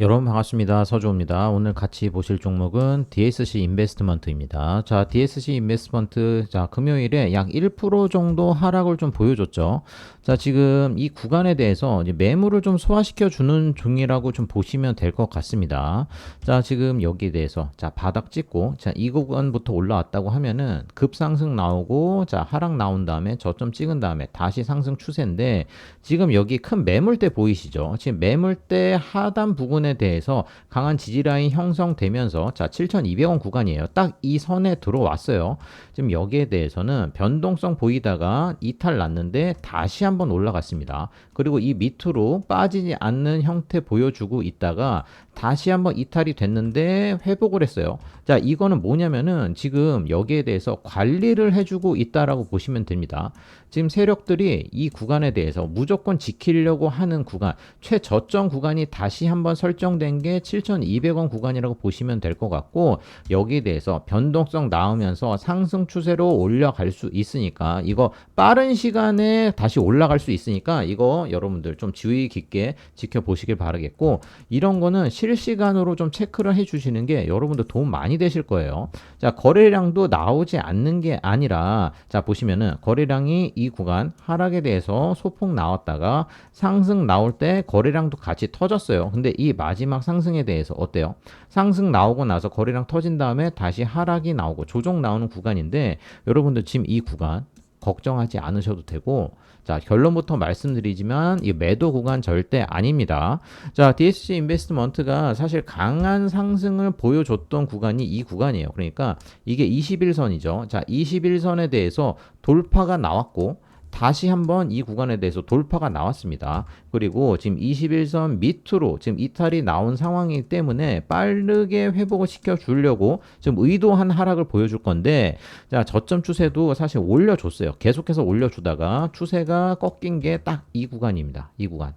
여러분 반갑습니다. 서주호입니다. 오늘 같이 보실 종목은 DSC 인베스트먼트입니다. 자, DSC 인베스트먼트 자, 금요일에 약 1% 정도 하락을 좀 보여줬죠. 자, 지금 이 구간에 대해서 매물을 좀 소화시켜 주는 중이라고 좀 보시면 될 것 같습니다. 자, 지금 여기에 대해서 자, 바닥 찍고 자, 이 구간부터 올라왔다고 하면은 급상승 나오고 자, 하락 나온 다음에 저점 찍은 다음에 다시 상승 추세인데 지금 여기 큰 매물대 보이시죠? 지금 매물대 하단 부분에 대해서 강한 지지라인 형성되면서 자 7,200원 구간이에요. 딱 이 선에 들어왔어요. 지금 여기에 대해서는 변동성 보이다가 이탈 났는데 다시 한번 올라갔습니다. 그리고 이 밑으로 빠지지 않는 형태 보여주고 있다가 다시 한번 이탈이 됐는데 회복을 했어요. 자, 이거는 뭐냐면은 지금 여기에 대해서 관리를 해주고 있다라고 보시면 됩니다. 지금 세력들이 이 구간에 대해서 무조건 지키려고 하는 구간, 최저점 구간이 다시 한번 설정된 게 7,200원 구간이라고 보시면 될 것 같고 여기에 대해서 변동성 나오면서 상승 추세로 올라갈 수 있으니까 이거 빠른 시간에 다시 올라갈 수 있으니까 이거 여러분들 좀 주의 깊게 지켜보시길 바라겠고 이런 거는 실 시간으로 좀 체크를 해 주시는 게 여러분들 도움 많이 되실 거예요. 자, 거래량도 나오지 않는 게 아니라 자, 보시면은 거래량이 이 구간 하락에 대해서 소폭 나왔다가 상승 나올 때 거래량도 같이 터졌어요. 근데 이 마지막 상승에 대해서 어때요? 상승 나오고 나서 거래량 터진 다음에 다시 하락이 나오고 조정 나오는 구간인데 여러분들 지금 이 구간 걱정하지 않으셔도 되고 자 결론부터 말씀드리지만 이 매도 구간 절대 아닙니다. 자 DSC 인베스트먼트가 사실 강한 상승을 보여줬던 구간이 이 구간이에요. 그러니까 이게 21선이죠. 자 21선에 대해서 돌파가 나왔고 다시 한번 이 구간에 대해서 돌파가 나왔습니다. 그리고 지금 21선 밑으로 지금 이탈이 나온 상황이기 때문에 빠르게 회복을 시켜 주려고 지금 의도한 하락을 보여줄 건데 자, 저점 추세도 사실 올려줬어요. 계속해서 올려주다가 추세가 꺾인 게 딱 이 구간입니다. 이 구간.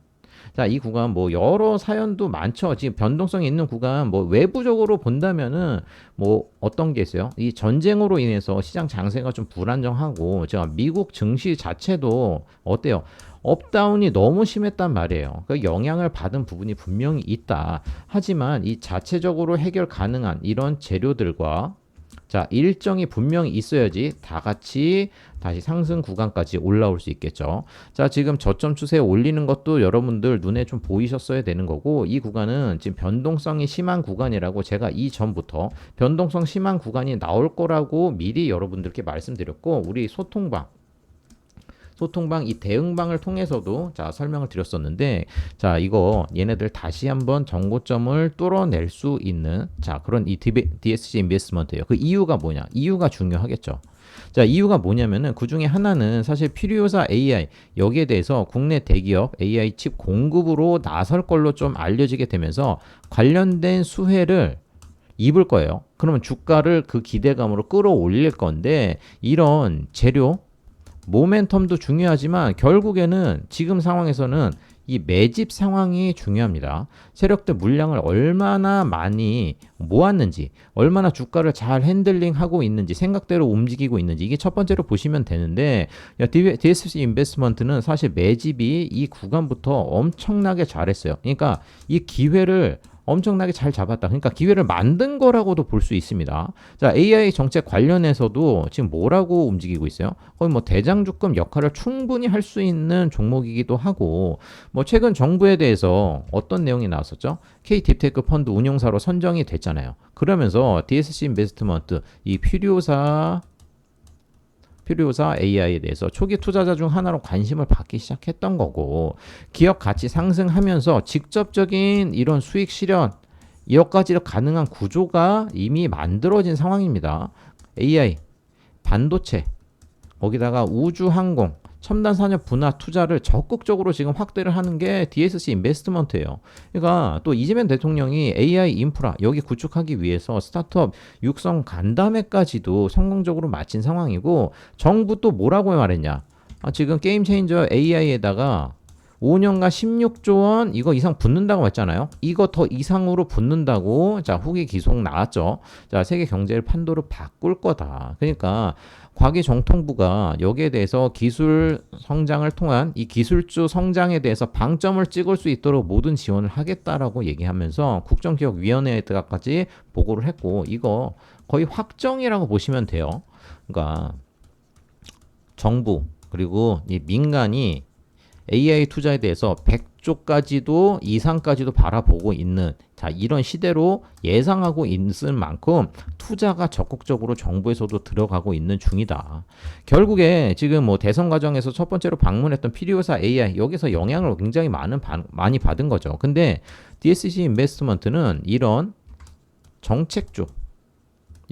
자, 이 구간 뭐 여러 사연도 많죠. 지금 변동성이 있는 구간 뭐 외부적으로 본다면은 뭐 어떤 게 있어요? 이 전쟁으로 인해서 시장 장세가 좀 불안정하고 제가 미국 증시 자체도 어때요? 업다운이 너무 심했단 말이에요. 그 영향을 받은 부분이 분명히 있다. 하지만 이 자체적으로 해결 가능한 이런 재료들과 자, 일정이 분명히 있어야지 다 같이 다시 상승 구간까지 올라올 수 있겠죠. 자, 지금 저점 추세 올리는 것도 여러분들 눈에 좀 보이셨어야 되는 거고 이 구간은 지금 변동성이 심한 구간이라고 제가 이 전부터 변동성 심한 구간이 나올 거라고 미리 여러분들께 말씀드렸고 우리 소통방 소통방 이 대응방을 통해서도 자 설명을 드렸었는데 자 이거 얘네들 다시 한번 정고점을 뚫어낼 수 있는 자 그런 이 DSC 인베스트먼트예요. 그 이유가 뭐냐? 이유가 중요하겠죠. 자 이유가 뭐냐면은 그 중에 하나는 사실 필요사 AI 여기에 대해서 국내 대기업 AI 칩 공급으로 나설 걸로 좀 알려지게 되면서 관련된 수혜를 입을 거예요. 그러면 주가를 그 기대감으로 끌어올릴 건데 이런 재료 모멘텀도 중요하지만 결국에는 지금 상황에서는 이 매집 상황이 중요합니다. 세력들 물량을 얼마나 많이 모았는지, 얼마나 주가를 잘 핸들링하고 있는지, 생각대로 움직이고 있는지 이게 첫 번째로 보시면 되는데 DSC 인베스트먼트는 사실 매집이 이 구간부터 엄청나게 잘했어요. 그러니까 이 기회를 엄청나게 잘 잡았다. 그러니까 기회를 만든 거라고도 볼 수 있습니다. 자, AI 정책 관련해서도 지금 뭐라고 움직이고 있어요? 거의 뭐 대장주급 역할을 충분히 할 수 있는 종목이기도 하고, 뭐 최근 정부에 대해서 어떤 내용이 나왔었죠? K 딥테크 펀드 운용사로 선정이 됐잖아요. 그러면서 DSC 인베스트먼트 이 필요사 필요사 AI에 대해서 초기 투자자 중 하나로 관심을 받기 시작했던 거고 기업 가치 상승하면서 직접적인 이런 수익 실현 이것까지 가능한 구조가 이미 만들어진 상황입니다. AI, 반도체, 거기다가 우주항공, 첨단 산업 분화 투자를 적극적으로 지금 확대를 하는 게 DSC 인베스트먼트예요. 그러니까 또 이재명 대통령이 AI 인프라 여기 구축하기 위해서 스타트업 육성 간담회까지도 성공적으로 마친 상황이고 정부 또 뭐라고 말했냐? 아, 지금 게임 체인저 AI에다가 5년간 16조 원 이거 이상 붙는다고 했잖아요. 이거 더 이상으로 붙는다고 자 후기 기속 나왔죠. 자 세계 경제를 판도를 바꿀 거다. 그러니까 과기 정통부가 여기에 대해서 기술 성장을 통한 이 기술주 성장에 대해서 방점을 찍을 수 있도록 모든 지원을 하겠다라고 얘기하면서 국정기획위원회에다까지 보고를 했고 이거 거의 확정이라고 보시면 돼요. 그러니까 정부 그리고 이 민간이 AI 투자에 대해서 100조까지도 이상까지도 바라보고 있는 자 이런 시대로 예상하고 있을 만큼 투자가 적극적으로 정부에서도 들어가고 있는 중이다. 결국에 지금 뭐 대선 과정에서 첫 번째로 방문했던 피리오사 AI 여기서 영향을 굉장히 많은 바, 많이 받은 거죠. 근데 DSC 인베스트먼트는 이런 정책주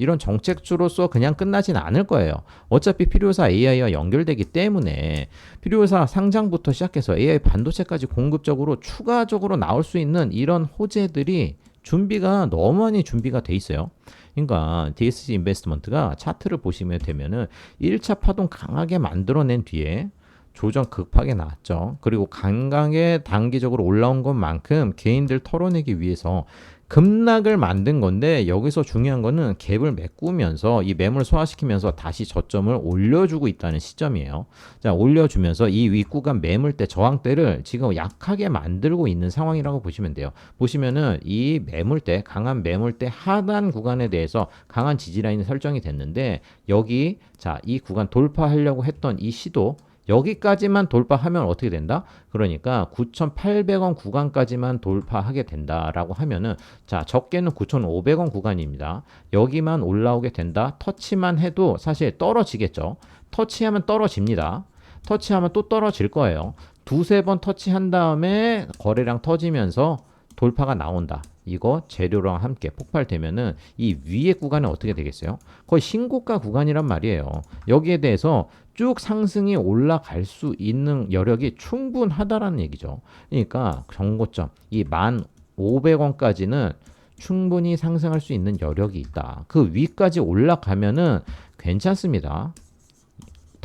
이런 정책주로서 그냥 끝나진 않을 거예요. 어차피 필요사 AI와 연결되기 때문에 필요사 상장부터 시작해서 AI 반도체까지 공급적으로 추가적으로 나올 수 있는 이런 호재들이 준비가 너무 많이 준비가 돼 있어요. 그러니까 DSC 인베스트먼트가 차트를 보시면 되면은 1차 파동 강하게 만들어낸 뒤에 조정 급하게 나왔죠. 그리고 강강에 단기적으로 올라온 것만큼 개인들 털어내기 위해서 급락을 만든 건데 여기서 중요한 거는 갭을 메꾸면서 이 매물 소화시키면서 다시 저점을 올려주고 있다는 시점이에요. 자, 올려주면서 이 윗구간 매물대 저항대를 지금 약하게 만들고 있는 상황이라고 보시면 돼요. 보시면은 이 매물대, 강한 매물대 하단 구간에 대해서 강한 지지라인이 설정이 됐는데 여기 자, 이 구간 돌파하려고 했던 이 시도 여기까지만 돌파하면 어떻게 된다? 그러니까 9,800원 구간까지만 돌파하게 된다라고 하면은 자, 적게는 9,500원 구간입니다. 여기만 올라오게 된다. 터치만 해도 사실 떨어지겠죠. 터치하면 떨어집니다. 터치하면 또 떨어질 거예요. 두세 번 터치한 다음에 거래량 터지면서 돌파가 나온다. 이거 재료랑 함께 폭발되면은 이 위의 구간은 어떻게 되겠어요? 거의 신고가 구간이란 말이에요. 여기에 대해서 쭉 상승이 올라갈 수 있는 여력이 충분하다라는 얘기죠. 그러니까 정고점 이 1,500원까지는 충분히 상승할 수 있는 여력이 있다. 그 위까지 올라가면은 괜찮습니다.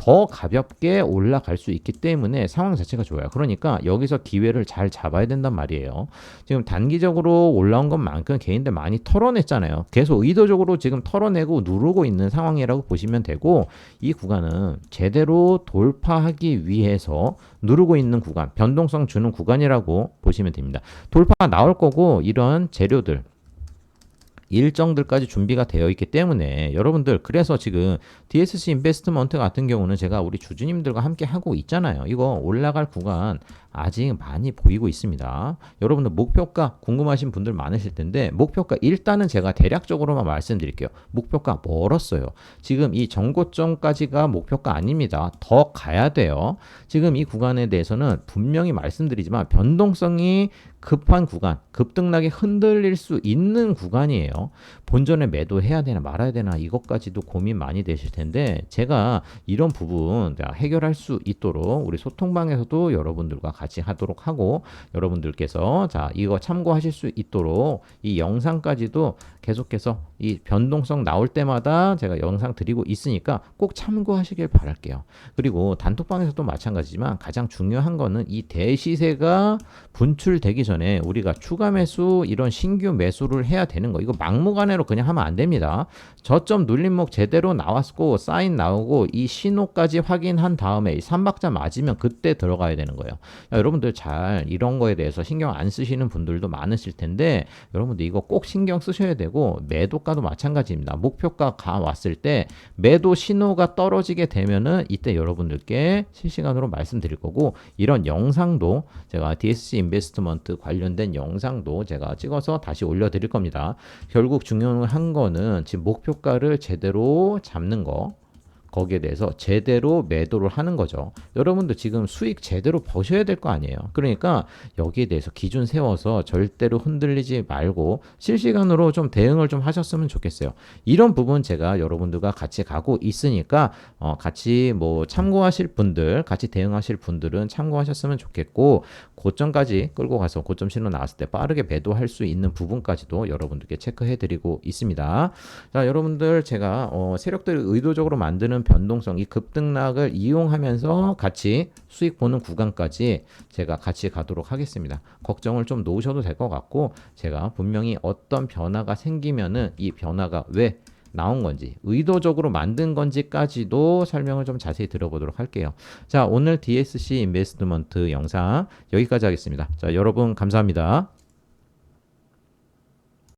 더 가볍게 올라갈 수 있기 때문에 상황 자체가 좋아요. 그러니까 여기서 기회를 잘 잡아야 된단 말이에요. 지금 단기적으로 올라온 것만큼 개인들 많이 털어냈잖아요. 계속 의도적으로 지금 털어내고 누르고 있는 상황이라고 보시면 되고 이 구간은 제대로 돌파하기 위해서 누르고 있는 구간, 변동성 주는 구간이라고 보시면 됩니다. 돌파가 나올 거고 이런 재료들 일정들까지 준비가 되어 있기 때문에 여러분들 그래서 지금 DSC 인베스트먼트 같은 경우는 제가 우리 주주님들과 함께 하고 있잖아요. 이거 올라갈 구간 아직 많이 보이고 있습니다. 여러분들 목표가 궁금하신 분들 많으실 텐데 목표가 일단은 제가 대략적으로만 말씀드릴게요. 목표가 멀었어요. 지금 이 정고점까지가 목표가 아닙니다. 더 가야 돼요. 지금 이 구간에 대해서는 분명히 말씀드리지만 변동성이 급한 구간, 급등락이 흔들릴 수 있는 구간이에요. 본전에 매도해야 되나 말아야 되나 이것까지도 고민 많이 되실 텐데 제가 이런 부분 해결할 수 있도록 우리 소통방에서도 여러분들과 같이 하도록 하고 여러분들께서 자 이거 참고하실 수 있도록 이 영상까지도 계속해서 이 변동성 나올 때마다 제가 영상 드리고 있으니까 꼭 참고하시길 바랄게요. 그리고 단톡방에서도 마찬가지지만 가장 중요한 거는 이 대시세가 분출되기 전에 우리가 추가 매수 이런 신규 매수를 해야 되는 거 이거 막무가내로 그냥 하면 안 됩니다. 저점 눌림목 제대로 나왔고 사인 나오고 이 신호까지 확인한 다음에 이 삼박자 맞으면 그때 들어가야 되는 거예요. 야, 여러분들 잘 이런 거에 대해서 신경 안 쓰시는 분들도 많으실 텐데 여러분들 이거 꼭 신경 쓰셔야 되고 매도가도 마찬가지입니다. 목표가 가 왔을 때 매도 신호가 떨어지게 되면은 이때 여러분들께 실시간으로 말씀드릴 거고 이런 영상도 제가 DSC 인베스트먼트 관련된 영상도 제가 찍어서 다시 올려드릴 겁니다. 결국 중요한 거는 지금 목표가를 제대로 잡는 거. 거기에 대해서 제대로 매도를 하는 거죠. 여러분도 지금 수익 제대로 보셔야 될 거 아니에요. 그러니까 여기에 대해서 기준 세워서 절대로 흔들리지 말고 실시간으로 좀 대응을 좀 하셨으면 좋겠어요. 이런 부분 제가 여러분들과 같이 가고 있으니까 어, 같이 뭐 참고하실 분들, 같이 대응하실 분들은 참고하셨으면 좋겠고 고점까지 끌고 가서 고점 신호 나왔을 때 빠르게 매도할 수 있는 부분까지도 여러분들께 체크해 드리고 있습니다. 자, 여러분들 제가 어, 세력들이 의도적으로 만드 는 변동성, 이 급등락을 이용하면서 같이 수익 보는 구간까지 제가 같이 가도록 하겠습니다. 걱정을 좀 놓으셔도 될 것 같고 제가 분명히 어떤 변화가 생기면은 이 변화가 왜 나온 건지 의도적으로 만든 건지까지도 설명을 좀 자세히 들어보도록 할게요. 자, 오늘 DSC 인베스트먼트 영상 여기까지 하겠습니다. 자, 여러분 감사합니다.